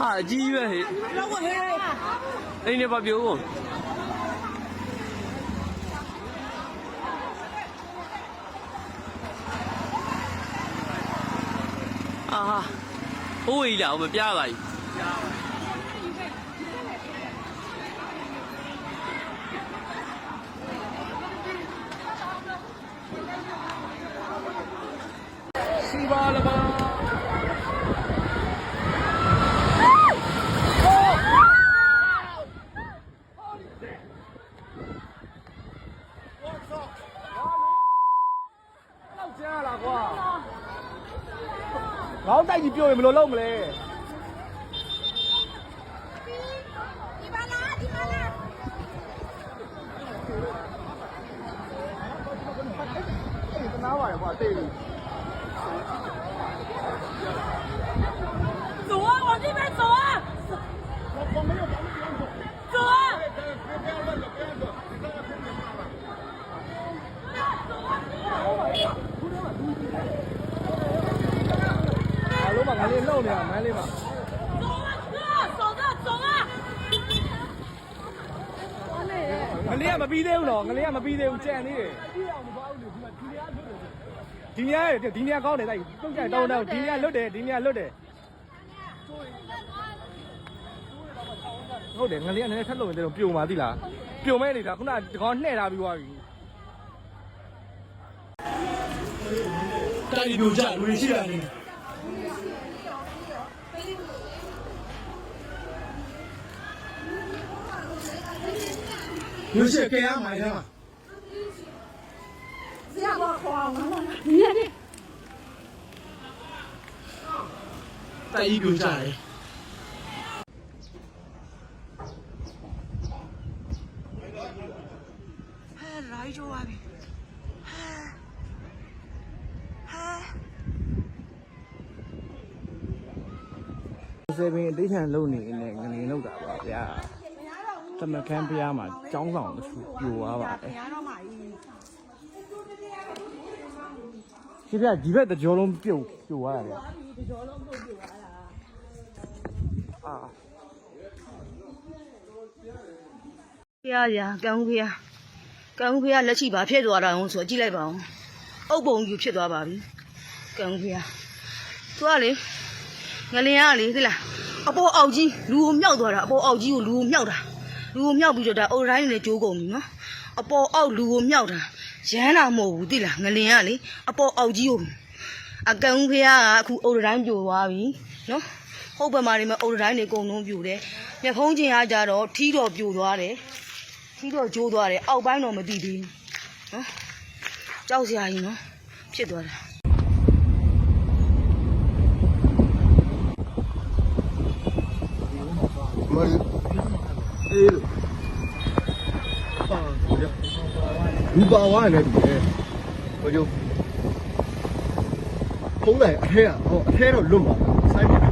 ဟာအကြီးပဲဟဲ့အိမ်နေပါပြိုးကုန်အာဟာဟိုးကြီးလာမပြပါဘူးစီပါလပါလောက်ကြားလာကွာ ခေါင်းတိုက်ကြီးပြိုရင်ဘယ်လိုလုပ်မလဲဒီပါလားဒီပါလားတနာပါရကွာတိတ် ရောက်နေတာမန်းလေးပါငလေးကမပြီးသေးဘူးနော်ငလေးကမပြီးသေးဘူးကြံနေတယ်ဒီနေရာဒီနေရာကောင်းတယ်တိုက်တုံးကြတောင်းတောင်းဒီနေရာလွတ်တယ်ဒီနေရာလွတ်တယ်ဟုတ်တယ်ငလေးကလည်းထက်လို့မသိတော့ပြုံပါသီလားပြုံမဲ့နေတာခုနကကောင်နှဲ့ထားပြီးသွားပြီတိုက်ပြီးကြလူတွေရှိတာနေ လူရှိကဲရမှာထဲမှာဆရာမခေါ်အောင်ဒီရက်တိုက်ဤကိုကြတယ်ဟဲ့ရိုက်ကြပါပြီဟဲ့ဟဲ့ဆယ်ပင်အတိတ်ခံလုံနေနေငလင်လောက်တာပါဗျာ တမခန်းဖျားမှာကျောင်းဆောင်တစ်ခုပြိုသွားပါတယ်ရှင်ဗျဒီဘက်တကြောလုံးပြုတ်ပြိုသွားတာဗျာတကြောလုံးပြုတ်ပြိုသွားတာအာဖះရကံဦးဖះကံဦးဖះလက်ရှိပါဖြစ်သွားတာအောင်ဆိုကြည့်လိုက်ပါဦးအုပ်ပုံယူဖြစ်သွားပါပြီကံဦးဖះသူကလေငလင်ကလေသိလားအပေါ်အောက်ကြီးလူကိုမြောက်သွားတာအပေါ်အောက်ကြီးကိုလူကိုမြောက်တာ လူကိုမြောက်ပြီးတော့ဒါအုတ်တိုင်းနဲ့ကြိုးကုန်ပြီနော်အပေါ်အောက်လူကိုမြောက်တာရမ်းတာမဟုတ်ဘူးသိလားငလင်ကလေအပေါ်အောက်ကြီးကိုအကံဦးဖះကအခုအုတ်တိုင်းပြိုသွားပြီနော်ဟုတ်ဘက်မှာနေမှာအုတ်တိုင်းတွေအကုန်လုံးပြိုတယ်မျက်ဖုံးချင်းကကြတော့ထီးတော်ပြိုသွားတယ်ထီးတော့ကျိုးသွားတယ်အောက်ပိုင်းတော့မသိသေးဘူးနော်ကြောက်စရာကြီးနော်ဖြစ်သွားတာမလေးအေးလို့ပါ ဘူးပါဝါနဲ့တူတယ်ဘယ်လိုဖုံးလိုက်အထဲကဟောအထဲတော့လွတ်ပါဆိုင်ပြ